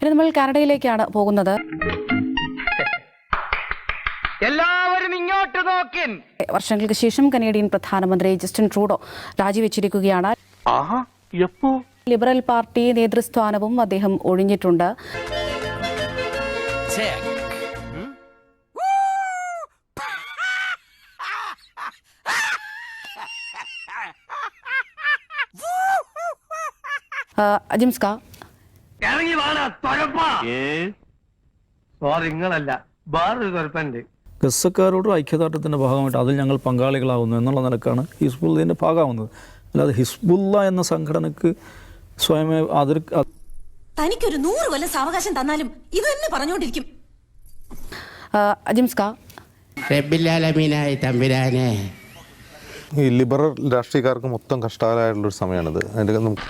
ഇനി നമ്മൾ കാനഡയിലേക്കാണ് പോകുന്നത്. എല്ലാവരും ഇങ്ങോട്ട് നോക്കിൻ. വർഷങ്ങൾക്ക് ശേഷം കനേഡിയൻ പ്രധാനമന്ത്രി ജസ്റ്റിൻ ട്രൂഡോ രാജിവെച്ചിരിക്കുകയാണ്. ലിബറൽ പാർട്ടി നേതൃസ്ഥാനവും അദ്ദേഹം ഒഴിഞ്ഞിട്ടുണ്ട്. ജിംസ്ക അജിംസ്ക ഇറങ്ങി വാടാ തൊഴപ്പാ സോറി നിങ്ങളല്ല. വേറൊരു തുരപ്പുണ്ട് ഗസക്കാരോട് ഐക്യദാർഢ്യത്തിന്റെ ഭാഗമായിട്ട് അതിൽ ഞങ്ങൾ പങ്കാളികളാകുന്നു എന്നുള്ള നിലക്കാണ് ഹിസ്ബുള്ളതിന്റെ ഭാഗമാവുന്നത്. അല്ലാതെ ഹിസ്ബുല്ല എന്ന സംഘടനക്ക് സ്വയമേ അതിർ തനിക്കൊരു നൂറ് കൊല്ലം സാവകാശം തന്നാലും ഇത് തന്നെ പറഞ്ഞുകൊണ്ടിരിക്കും. അജിംസ്ക. തമ്പുരാനെ. ഈ ലിബറൽ രാഷ്ട്രീയക്കാർക്ക് മൊത്തം കഷ്ടകാലമായിട്ടുള്ളൊരു സമയമാണിത്. അതിന്റെ നമുക്ക്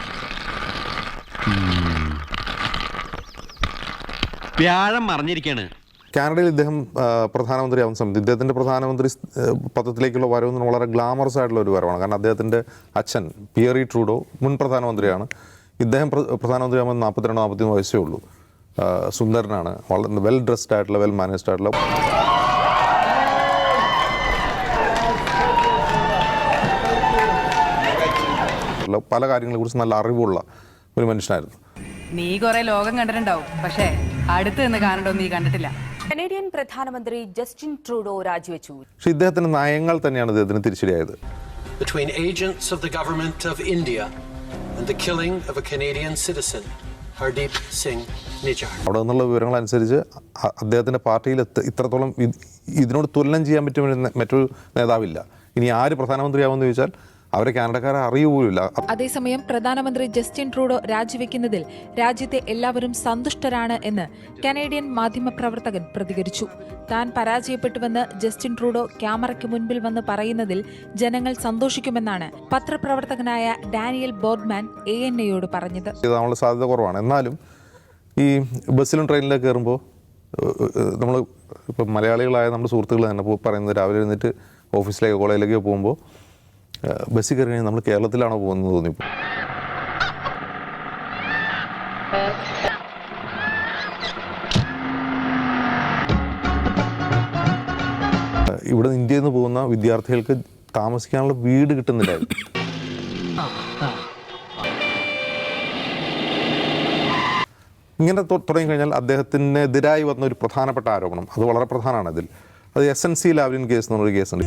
വ്യാഴം മറിഞ്ഞിരിക്കുകയാണ് കാനഡയിൽ ഇദ്ദേഹം പ്രധാനമന്ത്രി പ്രധാനമന്ത്രിയാവുന്ന സമയത്ത് ഇദ്ദേഹത്തിന്റെ പ്രധാനമന്ത്രി പദത്തിലേക്കുള്ള വരവ് എന്ന് വളരെ ഗ്ലാമറസ് ആയിട്ടുള്ള ഒരു വരവാണ്. കാരണം അദ്ദേഹത്തിന്റെ അച്ഛൻ പിയറി ട്രൂഡോ മുൻ പ്രധാനമന്ത്രിയാണ്. ഇദ്ദേഹം പ്രധാനമന്ത്രി പ്രധാനമന്ത്രിയാകുമ്പോൾ നാൽപ്പത്തിരണ്ട് നാൽപ്പത്തിമൂന്ന് വയസ്സേ ഉള്ളൂ. സുന്ദരനാണ്. വളരെ വെൽ ഡ്രസ്ഡ് ആയിട്ടുള്ള വെൽ മാനേജ്ഡ് ആയിട്ടുള്ള. ഉള്ള പല കാര്യങ്ങളെക്കുറിച്ച് നല്ല അറിവുള്ള ഒരു മനുഷ്യനായിരുന്നു. നീ കൊറേ ലോകം കണ്ടിട്ടുണ്ടാവും. പക്ഷേ അടുത്ത് നിന്ന് കാണണ്ടോ നീ കണ്ടിട്ടില്ല. കനേഡിയൻ പ്രധാനമന്ത്രി ജസ്റ്റിൻ ട്രൂഡോ രാജിവെച്ചു. പക്ഷേ ഇദ്ദേഹത്തിന്റെ നയങ്ങൾ തന്നെയാണ് ഇദ്ദേഹത്തിന് തിരിച്ചടിയായത്. Between agents of the government of India and the killing of a Canadian citizen, Hardeep Singh Nijjar. അവിടെ നിന്നുള്ള വിവരങ്ങൾ അനുസരിച്ച് അദ്ദേഹത്തിന്റെ അദ്ദേഹത്തിന്റെ പാർട്ടിയിൽ എത്ത- ഇത്രത്തോളം ഇതിനോട് തുലനം ചെയ്യാൻ പറ്റുമെന്ന് മറ്റൊരു നേതാവില്ല. ഇനി ആര് പ്രധാനമന്ത്രിയാവുമെന്ന് ചോദിച്ചാൽ അവരെ കാനഡക്കാരെ അറിയുപോലുമില്ല അതേസമയം പ്രധാനമന്ത്രി ജസ്റ്റിൻ ട്രൂഡോ രാജിവെക്കുന്നതിൽ രാജ്യത്തെ എല്ലാവരും സന്തുഷ്ടരാണ് എന്ന് കനേഡിയൻ മാധ്യമപ്രവർത്തകൻ പ്രതികരിച്ചു. താൻ പരാജയപ്പെട്ടുവെന്ന് ജസ്റ്റിൻ ട്രൂഡോ ക്യാമറയ്ക്ക് മുൻപിൽ വന്ന് പറയുന്നതിൽ ജനങ്ങൾ സന്തോഷിക്കുമെന്നാണ് പത്രപ്രവർത്തകനായ ഡാനിയൽ ബോർഡ്മാൻ എ എൻ എയോട് പറഞ്ഞത്. സാധ്യത കുറവാണ്. എന്നാലും ഈ ബസ്സിലും ട്രെയിനിലൊക്കെ കയറുമ്പോൾ നമ്മൾ ഇപ്പം മലയാളികളായ നമ്മുടെ സുഹൃത്തുക്കൾ തന്നെ പറയുന്നത് രാവിലെ എഴുന്നേറ്റ് ഓഫീസിലേക്കോ കോളേജിലേക്കോ പോകുമ്പോൾ ബസ്സിൽ കയറി നമ്മൾ കേരളത്തിലാണോ പോകുന്നത് തോന്നിപ്പോൾ ഇവിടെ ഇന്ത്യയിൽ നിന്ന് പോകുന്ന വിദ്യാർത്ഥികൾക്ക് താമസിക്കാനുള്ള വീട് കിട്ടുന്നില്ല ഇങ്ങനെ തുടങ്ങിക്കഴിഞ്ഞാൽ അദ്ദേഹത്തിനെതിരായി വന്ന ഒരു പ്രധാനപ്പെട്ട ആരോപണം. അത് വളരെ പ്രധാനമാണ് അതിൽ. അത് S N C Lavalin case എന്ന് പറഞ്ഞൊരു കേസുണ്ട്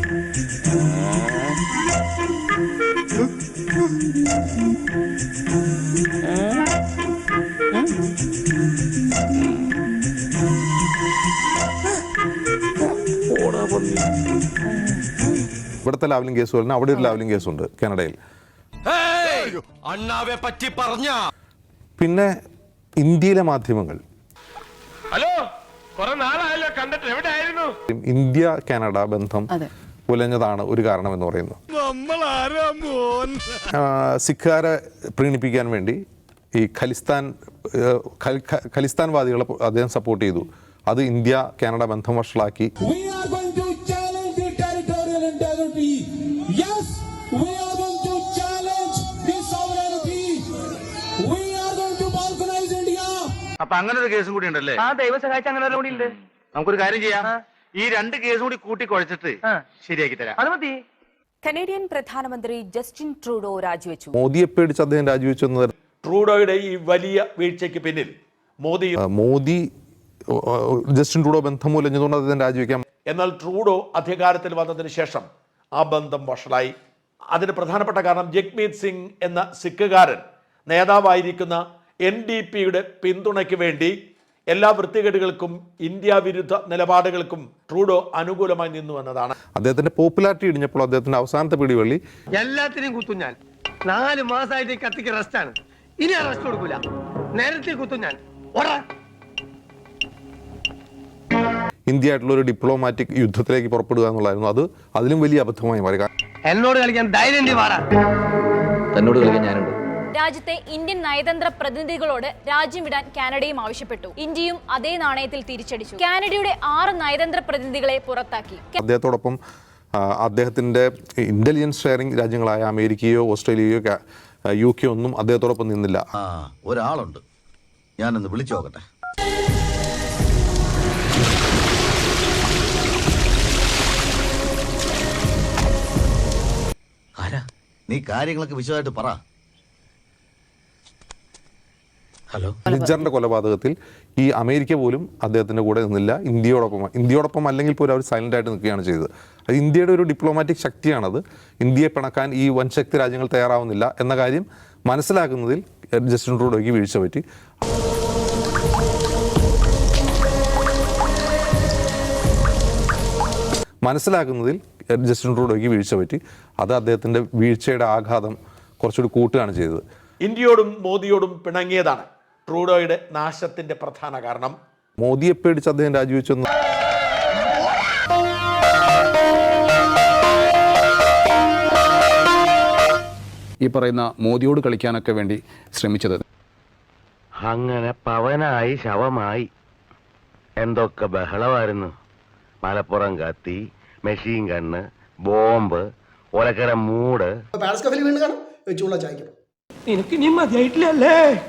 ഇവിടുത്തെ ലാവലിംഗ് കേസ് പോലെ അവിടെ ഒരു ലാവലിംഗ് കേസുണ്ട് കാനഡയിൽ. അണ്ണാവെ പറ്റി പറഞ്ഞ. പിന്നെ ഇന്ത്യയിലെ മാധ്യമങ്ങൾ. ഹലോ കുറെ നാളായല്ലോ കണ്ടിട്ട്. എവിടെ ആയിരുന്നു ഇന്ത്യ കാനഡ ബന്ധം. അതെ. ഉലഞ്ഞതാണ് ഒരു കാരണം എന്ന് പറയുന്നത് ആ, സിഖുകാരെ പ്രീണിപ്പിക്കാൻ വേണ്ടി ഈ ഖലിസ്ഥാൻ ഖലിസ്ഥാൻവാദികളെ അദ്ദേഹം സപ്പോർട്ട് ചെയ്തു അത് ഇന്ത്യ കാനഡ ബന്ധം വഷളാക്കി We are going to challenge the territorial integrity. Yes, we are going to challenge the sovereignty. We are going to balkanize India. അപ്പൊ അങ്ങനെ ഒരു കേസും കൂടി ഉണ്ടല്ലേ ആ ദൈവം സഹായിച്ച അങ്ങനെ ഒരു കൂടി ഉണ്ട് നമുക്കൊരു കാര്യം ചെയ്യാം ഈ രണ്ട് കേസും കൂടി കൂട്ടി കുഴച്ചിട്ട് ശരിയാക്കി തരാം. അത് മതി. കനേഡിയൻ പ്രധാനമന്ത്രി ജസ്റ്റിൻ ട്രൂഡോ രാജിവെച്ചു. മോദിയെ പേടിച്ച് അദ്ദേഹം രാജിവെച്ചു എന്നത് ട്രൂഡോയുടെ ഈ വലിയ വീഴ്ചയ്ക്ക് പിന്നിൽ മോദി മോദി ജസ്റ്റിൻ ട്രൂഡോ ബന്ധം മൂലഞ്ഞതുകൊണ്ട് അദ്ദേഹം രാജിവെക്കാം. എന്നാൽ ട്രൂഡോ അധികാരത്തിൽ വന്നതിന് ശേഷം ആ ബന്ധം വഷളായി. അതിന് പ്രധാനപ്പെട്ട കാരണം ജഗ്മീത് സിംഗ് എന്ന സിഖുകാരൻ നേതാവായിരിക്കുന്ന എൻ ഡി പിയുടെ പിന്തുണയ്ക്ക് വേണ്ടി എല്ലാ വൃത്തികേടുകൾക്കും ഇന്ത്യ വിരുദ്ധ നിലപാടുകൾക്കും ട്രൂഡോ അനുകൂലമായി നിന്നു എന്നതാണ്. അദ്ദേഹത്തിന്റെ പോപ്പുലാരിറ്റി ഇടിഞ്ഞപ്പോൾ അദ്ദേഹത്തിന്റെ അവസാനത്തെ പിടിവള്ളി എല്ലാത്തിനെയും കുത്തും ഞാൻ. നാല് മാസമായിട്ട് കത്തിക്ക് കത്തിക്ക് ആണ്. ഇനി റെസ്റ്റ് കൊടുക്കൂല. നേരത്തെ കുത്തും ഞാൻ. ഓടാ. ഇന്ത്യ ആയിട്ടുള്ള ഒരു ഡിപ്ലോമാറ്റിക് യുദ്ധത്തിലേക്ക് പുറപ്പെടുക എന്നുള്ളതായിരുന്നു. അത് അതിലും വലിയ അബദ്ധമായി മാറി. എന്നോട് കളിക്കാൻ ധൈര്യം തന്നോട് കളിക്കാൻ ഞാനുണ്ട്. രാജ്യത്തെ ഇന്ത്യൻ നയതന്ത്ര പ്രതിനിധികളോട് രാജ്യം വിടാൻ കാനഡയും ആവശ്യപ്പെട്ടു. ഇന്ത്യയും അതേ നാണയത്തിൽ തിരിച്ചടിച്ചു. കാനഡയുടെ ആറ് നയതന്ത്ര പ്രതിനിധികളെ പുറത്താക്കി. അദ്ദേഹത്തോടൊപ്പം അദ്ദേഹത്തിന്റെ ഇന്റലിജൻസ് ഷെയറിംഗ് രാജ്യങ്ങളായ അമേരിക്കയോ ഓസ്ട്രേലിയയോ യു കെ ഒന്നും അദ്ദേഹത്തോടൊപ്പം നിന്നില്ല. ഒരാളുണ്ട്. ഞാനൊന്ന് വിളിച്ചു നോക്കട്ടെ. നീ കാര്യങ്ങളൊക്കെ വിശദമായിട്ട് പറ. ഹലോ. നിജറിന്റെ കൊലപാതകത്തിൽ ഈ അമേരിക്ക പോലും അദ്ദേഹത്തിന്റെ കൂടെ നിന്നില്ല. ഇന്ത്യയോടൊപ്പം ഇന്ത്യയോടൊപ്പം അല്ലെങ്കിൽ പോലും അവർ സൈലന്റ് ആയിട്ട് നിൽക്കുകയാണ് ചെയ്തത്. അത് ഇന്ത്യയുടെ ഒരു ഡിപ്ലോമാറ്റിക് ശക്തിയാണത്. ഇന്ത്യയെ പിണക്കാൻ ഈ വൻശക്തി രാജ്യങ്ങൾ തയ്യാറാവുന്നില്ല എന്ന കാര്യം മനസ്സിലാക്കുന്നതിൽ ജസ്റ്റിൻ ട്രൂഡോയ്ക്ക് വീഴ്ച പറ്റി. മനസ്സിലാക്കുന്നതിൽ ജസ്റ്റിൻ ട്രൂഡോയ്ക്ക് വീഴ്ച പറ്റി. അത് അദ്ദേഹത്തിന്റെ വീഴ്ചയുടെ ആഘാതം കുറച്ചുകൂടി കൂട്ടുകയാണ് ചെയ്തത്. ഇന്ത്യയോടും മോദിയോടും പിണങ്ങിയതാണ്. ട്രൂഡോയുടെ നാശത്തിന്റെ പ്രധാന കാരണം. മോദിയെ പേടിച്ച് അദ്ദേഹം രാജിവെച്ചെന്ന് ഈ പറയുന്ന മോദിയോട് കളിക്കാനൊക്കെ വേണ്ടി ശ്രമിച്ചത്. അങ്ങനെ പവനായി ശവമായി. എന്തൊക്കെ ബഹളമായിരുന്നു. മലപ്പുറം കത്തി മെഷീൻ കണ്ണ് ബോംബ് ഒലക്കര മൂട്. പാരസ് കഫേയിൽ വീണ് കാണും. വെച്ചുള്ള ചായക്കും. നിനക്ക് ഇനി മതിയായിട്ടില്ലല്ലേ?